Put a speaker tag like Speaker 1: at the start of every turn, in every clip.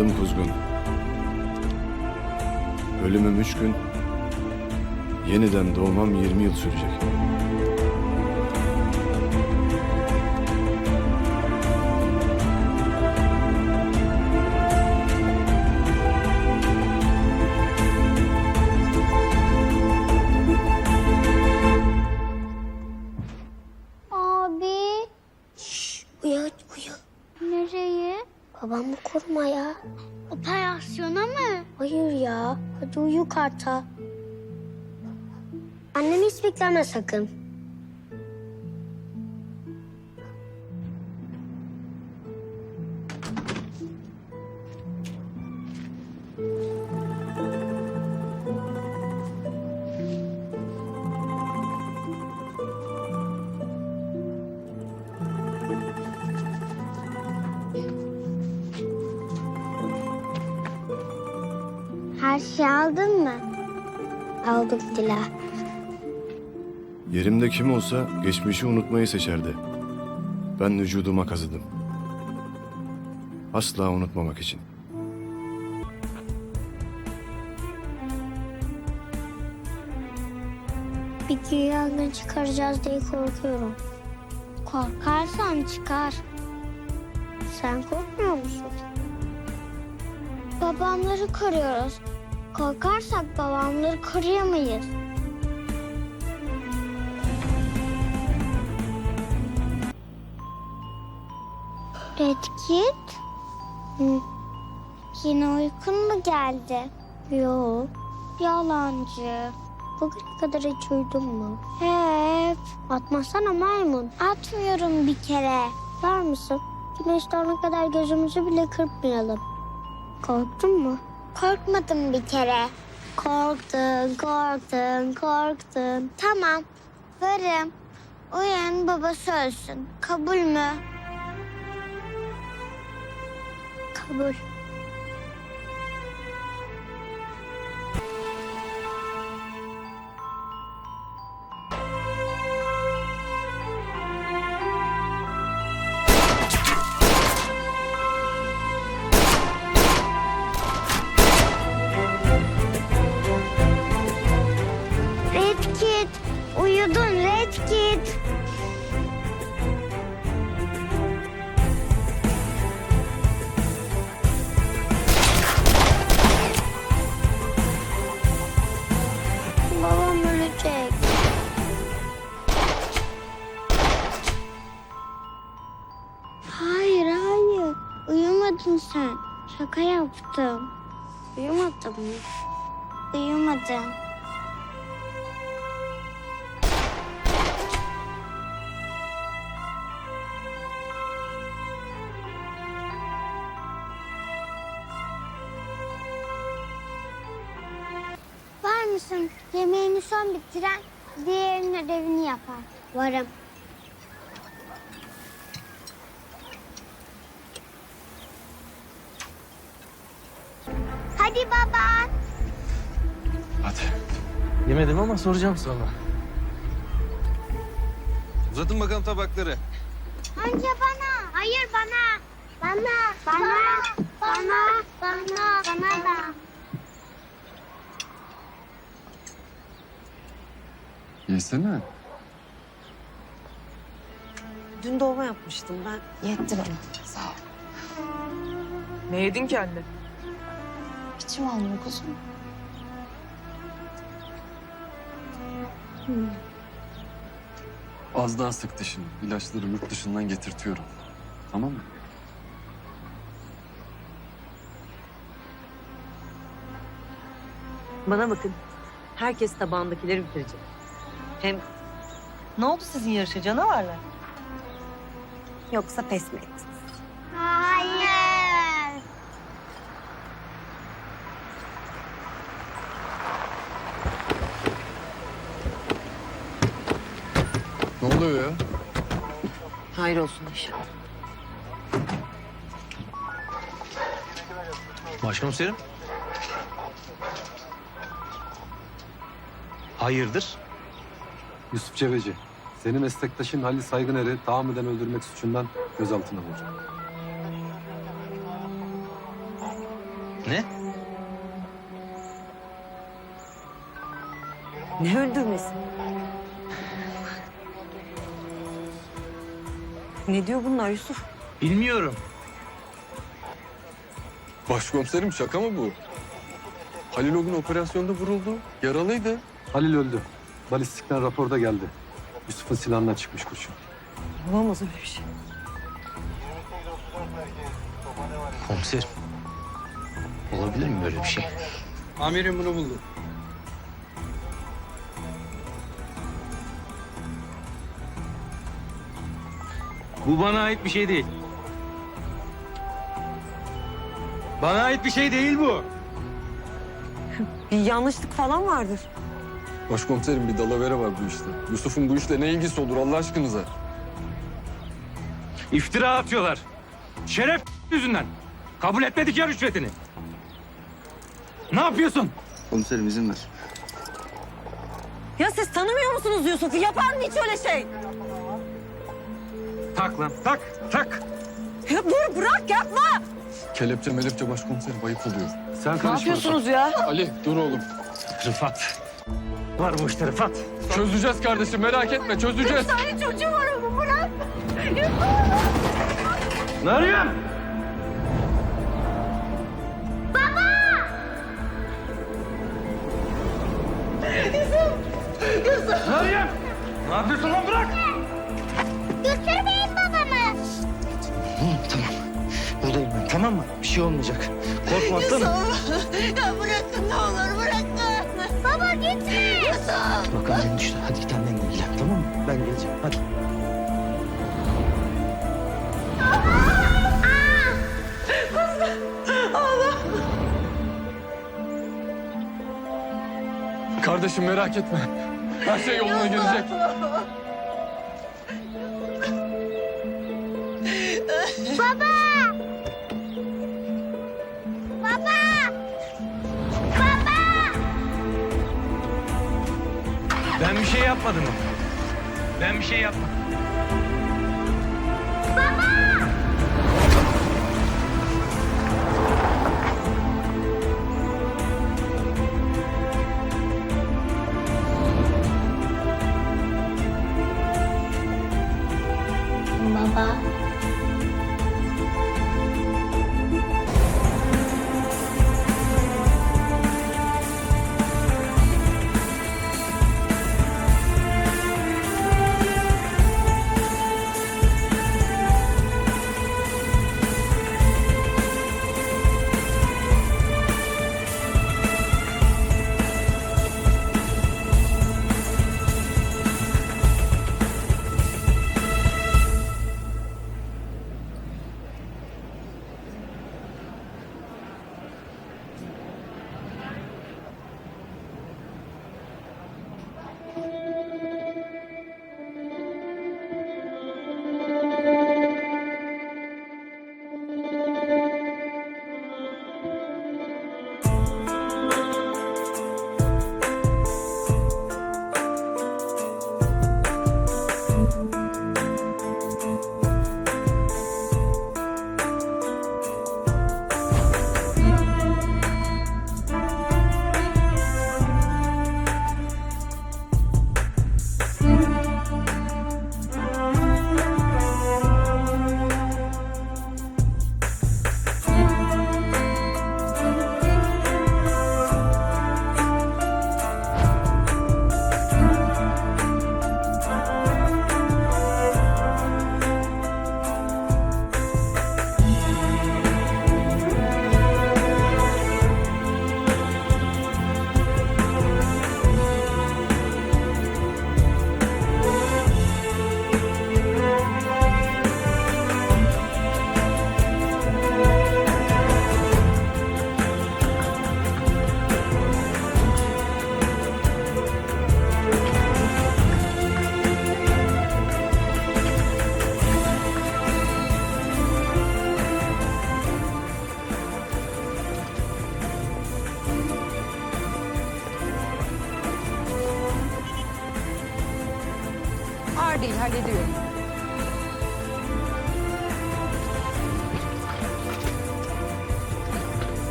Speaker 1: Adım Kuzgun. Ölümüm üç gün, yeniden doğmam 20 yıl sürecek.
Speaker 2: Karta. Annemi hiç bekleme sakın.
Speaker 3: Şeyi aldın mı?
Speaker 2: Aldım Dila.
Speaker 1: Yerimde kim olsa geçmişi unutmayı seçerdi. Ben vücuduma kazıdım. Asla unutmamak için.
Speaker 2: Bir gün yangın çıkaracağız diye korkuyorum.
Speaker 3: Korkarsan çıkar.
Speaker 2: Sen korkmuyor musun?
Speaker 3: Babamları koruyoruz. Korkarsak babamları koruyamayız. Red Kit, yine uykun mu geldi?
Speaker 2: Yok.
Speaker 3: Yalancı.
Speaker 2: Bugüne kadar hiç uyudun mu?
Speaker 3: Hep.
Speaker 2: Atmasana maymun.
Speaker 3: Atmıyorum bir kere.
Speaker 2: Var mısın? Güneş doğana kadar gözümüzü bile kırpmayalım. Korktun mu?
Speaker 3: Korkmadım bir kere.
Speaker 2: Korktun, korktun, korktun.
Speaker 3: Tamam. Varım. Uyan babası ölsün. Kabul mü?
Speaker 2: Kabul.
Speaker 3: Uyumadın sen. Şaka yaptım. Uyumadım mı? Uyumadım. Var mısın? Yemeğini son bitiren diğerinin ödevini yapar.
Speaker 2: Varım.
Speaker 4: Yemedim ama soracağım sonra.
Speaker 5: Uzatın bakalım tabakları.
Speaker 3: Önce bana. Hayır bana. Bana. Bana. Bana. Bana. Bana da.
Speaker 1: Yesene.
Speaker 6: Dün dolma yapmıştım ben. Yetti bana. Sağ ol.
Speaker 7: Ne yedin ki anne?
Speaker 6: İçim almıyor kuzum.
Speaker 8: Az daha sık dişini. İlaçları yurt dışından getirtiyorum. Tamam mı?
Speaker 6: Bana bakın. Herkes tabağındakileri bitirecek. Hem ne oldu sizin yarışa canavarlar? Yoksa pes mi ettiniz?
Speaker 1: Oluyor ya?
Speaker 6: Hayır olsun inşallah.
Speaker 4: Başkomiserim. Hayırdır?
Speaker 9: Yusuf Cebeci, senin meslektaşın Halil Saygıner'i tahammüden öldürmek suçundan gözaltına alındı.
Speaker 4: Ne?
Speaker 6: Ne öldürmesi? Ne diyor bunlar Yusuf?
Speaker 4: Bilmiyorum.
Speaker 8: Başkomiserim şaka mı bu? Halil o gün operasyonda vuruldu. Yaralıydı.
Speaker 9: Halil öldü. Balistikten raporda geldi. Yusuf'un silahından çıkmış kurşun.
Speaker 6: Olamaz öyle bir şey.
Speaker 4: Komiserim. Olabilir mi böyle bir şey?
Speaker 5: Amirim bunu buldu.
Speaker 10: Bu bana ait bir şey değil. Bana ait bir şey değil bu.
Speaker 6: Bir yanlışlık falan vardır.
Speaker 8: Başkomiserim bir dalavere var bu işte. Yusuf'un bu işle ne ilgisi olur Allah aşkınıza?
Speaker 10: İftira atıyorlar. Şeref yüzünden. Kabul etmedik ya rüşvetini. Ne yapıyorsun?
Speaker 1: Komiserim izin ver.
Speaker 6: Ya siz tanımıyor musunuz Yusuf'u? Yapar mı hiç öyle şey?
Speaker 10: Tak lan tak tak.
Speaker 6: Ya dur bırak yapma.
Speaker 8: Kelepçe melepçe başkomiserim ayıp oluyor.
Speaker 9: Sen
Speaker 6: Ne
Speaker 9: karışma.
Speaker 6: yapıyorsunuz ya?
Speaker 8: Ali dur oğlum.
Speaker 10: Rıfat. Var bu işte Rıfat.
Speaker 8: Çözeceğiz kardeşim merak etme çözeceğiz.
Speaker 6: tane çocuğum var ama bırak.
Speaker 10: Arıyorsun? Baba! Yusuf! Yusuf! Ne arıyorsun? Ne yapıyorsun lan bırak?
Speaker 4: Şey olmayacak. Korkma aslanım.
Speaker 3: Ya bırakın ne olur bırakın. Baba gitme. Yusuf.
Speaker 4: Bak annen düştü. Hadi git annenle ilgilen tamam mı? Ben geleceğim. Hadi.
Speaker 8: Kardeşim merak etme. Her şey yoluna girecek.
Speaker 10: Ben bir şey yapmadım. Ben bir şey yapmadım.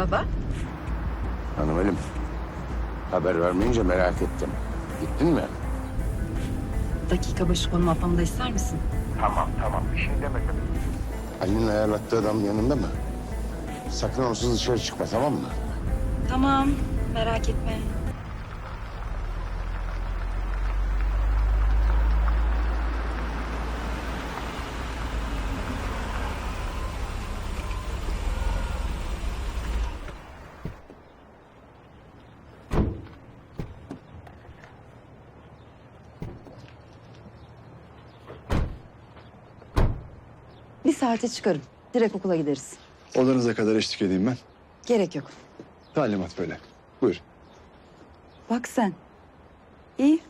Speaker 2: Baba?
Speaker 11: Hanımelim. Haber vermeyince merak ettim. Gittin mi?
Speaker 12: Dakika başı konum atmamı da ister misin?
Speaker 11: Ali'nin ayarlattığı adam yanında mı? Sakın onsuz dışarı çıkma tamam mı?
Speaker 12: Tamam. Merak etme. Saate çıkarım. Direkt okula gideriz.
Speaker 1: Odanıza kadar eşlik edeyim ben.
Speaker 12: Gerek yok.
Speaker 1: Talimat böyle. Buyur.
Speaker 12: Bak sen. İyi.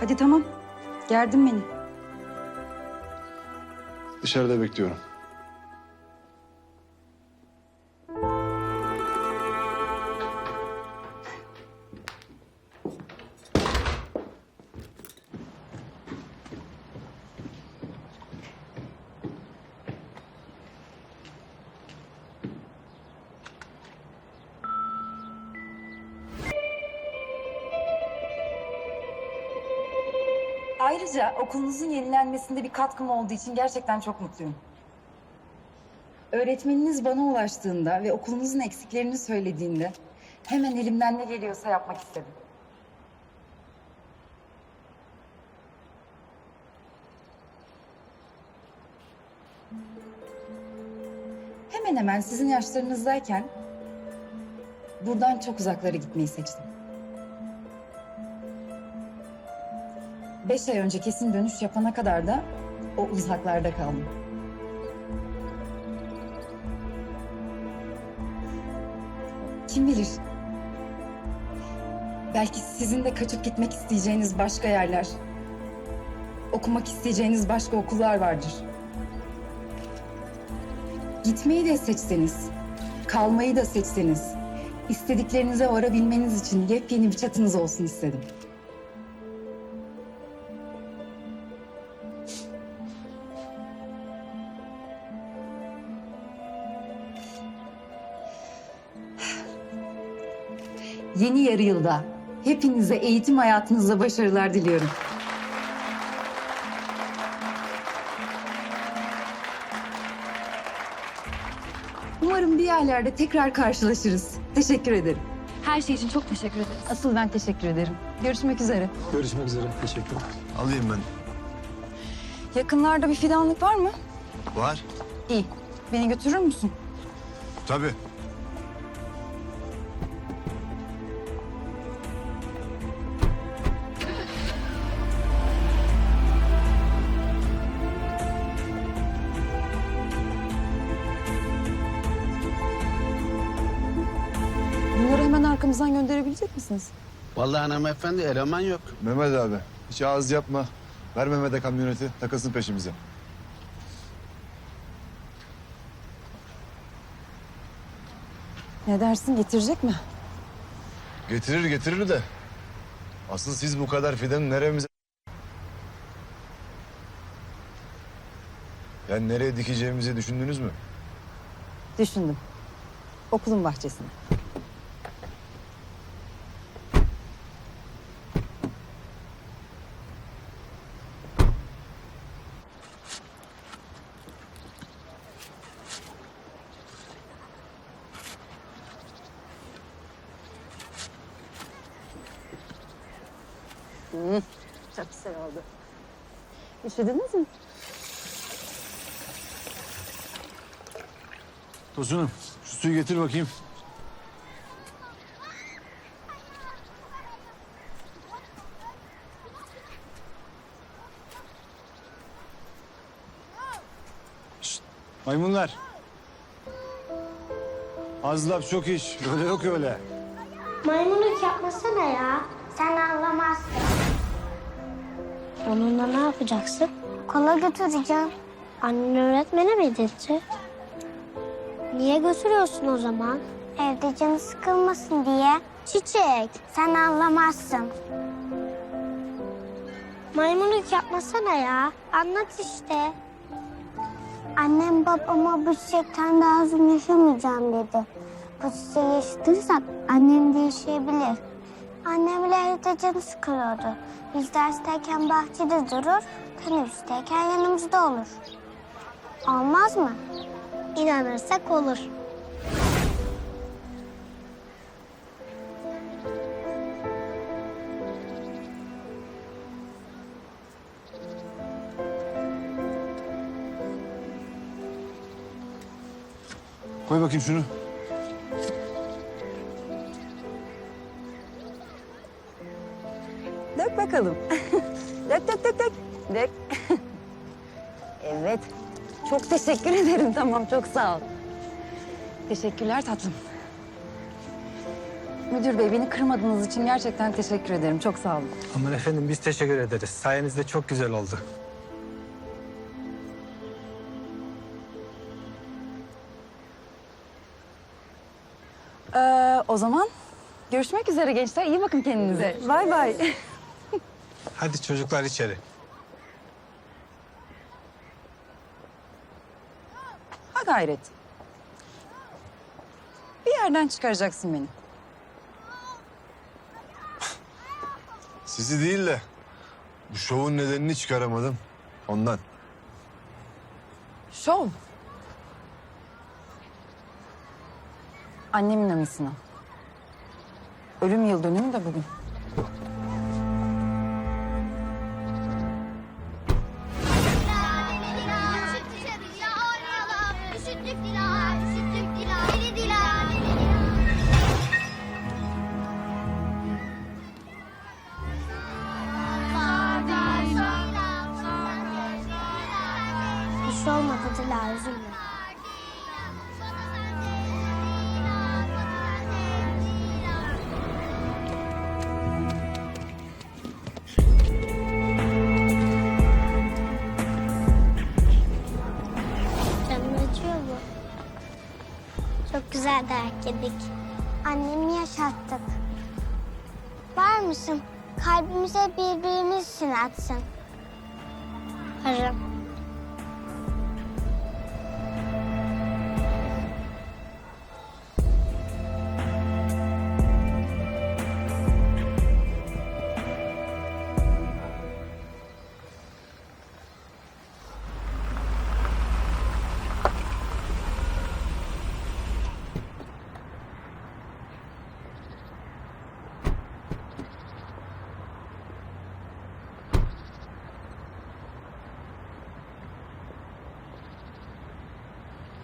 Speaker 12: Hadi tamam. Gerdin beni.
Speaker 1: Dışarıda bekliyorum.
Speaker 12: Ayrıca okulunuzun yenilenmesinde bir katkım olduğu için gerçekten çok mutluyum. Öğretmeniniz bana ulaştığında ve okulunuzun eksiklerini söylediğinde hemen elimden ne geliyorsa yapmak istedim. Hemen hemen sizin yaşlarınızdayken buradan çok uzaklara gitmeyi seçtim. Beş ay önce kesin dönüş yapana kadar da o uzaklarda kaldım. Kim bilir? Belki sizin de kaçıp gitmek isteyeceğiniz başka yerler, okumak isteyeceğiniz başka okullar vardır. Gitmeyi de seçseniz, kalmayı da seçseniz, istediklerinize varabilmeniz için yepyeni bir çatınız olsun istedim. Yeni yarı yılda hepinize eğitim hayatınızda başarılar diliyorum. Umarım bir yerlerde tekrar karşılaşırız. Teşekkür ederim.
Speaker 13: Her şey için çok teşekkür ederiz.
Speaker 12: Asıl ben teşekkür ederim. Görüşmek üzere.
Speaker 9: Görüşmek üzere. Teşekkürler.
Speaker 1: Alayım ben.
Speaker 12: Yakınlarda bir fidanlık var mı?
Speaker 1: Var.
Speaker 12: İyi. Beni götürür müsün?
Speaker 1: Tabii.
Speaker 13: Misiniz?
Speaker 11: Vallahi hanımefendi eleman yok.
Speaker 1: Mehmet abi hiç ağız yapma. Ver Mehmet'e kamyoneti takılsın peşimize.
Speaker 13: Ne dersin getirecek mi?
Speaker 1: Getirir getirir de. Asıl siz bu kadar fidanı neremize... Yani nereye dikeceğimizi düşündünüz mü?
Speaker 13: Düşündüm. Okulun bahçesine. Hmm, çok güzel oldu. Üşüdünüz mü?
Speaker 1: Tosunum şu suyu getir bakayım. Şşt, maymunlar. Az laf çok iş. Öyle yok öyle.
Speaker 3: Maymunluk yapmasana ya. Sen anlamazsın. Onunla ne yapacaksın? Kola götüreceğim. Annen öğretmene mi dedi? Niye götürüyorsun o zaman? Evde canı sıkılmasın diye. Çiçek, sen anlamazsın. Maymunluk yapmasana ya. Anlat işte. Annem babama bu çiçekten daha uzun yaşamayacağım dedi. Bu çiçeği yaşatırsak annem de yaşayabilir. Annem bile evde canı sıkılıyordu. Biz dersteyken bahçede durur, teneffüsteyken yanımızda olur. Olmaz mı? İnanırsak olur.
Speaker 1: Koy bakayım şunu.
Speaker 13: Dök bakalım. dök dök dök dök. Dök. evet. Çok teşekkür ederim. Tamam çok sağ ol. Teşekkürler tatlım. Müdür bey beni kırmadığınız için gerçekten teşekkür ederim. Çok sağ olun.
Speaker 10: Aman efendim biz teşekkür ederiz. Sayenizde çok güzel oldu.
Speaker 13: Ee, o zaman görüşmek üzere gençler. İyi bakın kendinize. Bay bay.
Speaker 10: Hadi çocuklar içeri.
Speaker 13: Ha gayret. Bir yerden çıkaracaksın beni.
Speaker 1: Sizi değil de bu şovun nedenini çıkaramadım. Ondan.
Speaker 13: Şov. Annemin anısına. Ölüm yıl dönümü de bugün.
Speaker 3: Dayak yedik. Annemi yaşattık. Var mısın? Kalbimize birbirimiz için atsın. Varım.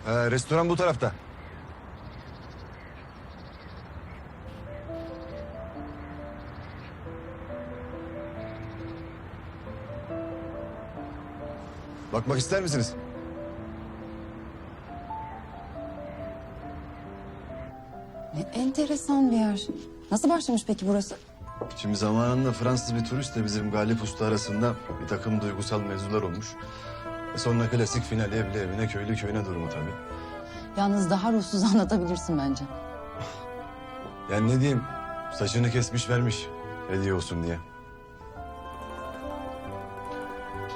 Speaker 1: Ee, restoran bu tarafta. Bakmak ister misiniz?
Speaker 13: Ne enteresan bir yer. Nasıl başlamış peki burası?
Speaker 1: Şimdi zamanında Fransız bir turistle bizim Galip Usta arasında bir takım duygusal mevzular olmuş. Sonra klasik final evli evine köylü köyüne durumu tabii.
Speaker 13: Yalnız daha ruhsuz anlatabilirsin bence.
Speaker 1: Yani ne diyeyim saçını kesmiş vermiş hediye olsun diye.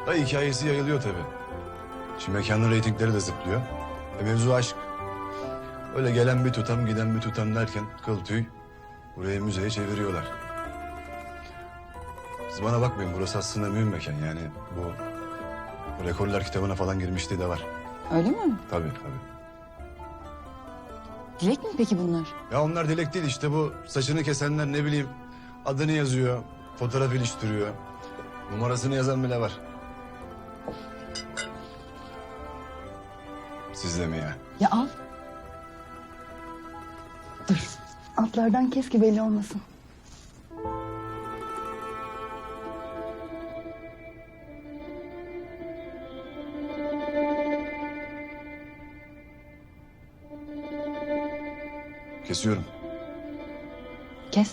Speaker 1: Da hikayesi yayılıyor tabii. Şimdi mekanın reytingleri de zıplıyor. E mevzu aşk. Öyle gelen bir tutam giden bir tutam derken kıl tüy burayı müzeye çeviriyorlar. Siz bana bakmayın burası aslında mühim mekan yani bu rekorlar kitabına falan girmişliği de var.
Speaker 13: Öyle mi?
Speaker 1: Tabii tabii.
Speaker 13: Dilek mi peki bunlar?
Speaker 1: Ya onlar dilek değil işte bu saçını kesenler ne bileyim adını yazıyor, fotoğraf iliştiriyor. Numarasını yazan bile var. Sizde mi ya?
Speaker 13: Ya al. Dur. Altlardan kes ki belli olmasın.
Speaker 1: Kesiyorum.
Speaker 13: Kes.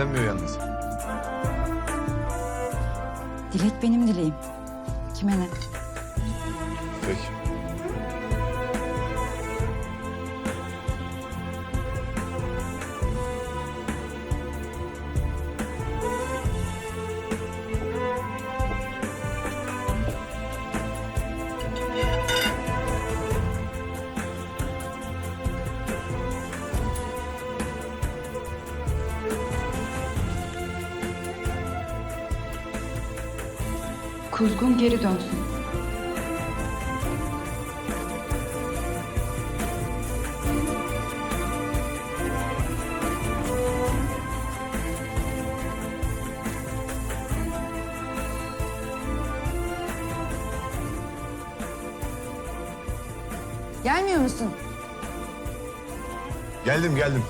Speaker 1: Dilek dilenmiyor yalnız.
Speaker 13: Dilek benim dileğim. Kime ne? Kuzgun geri dönsün. Gelmiyor musun?
Speaker 1: Geldim geldim.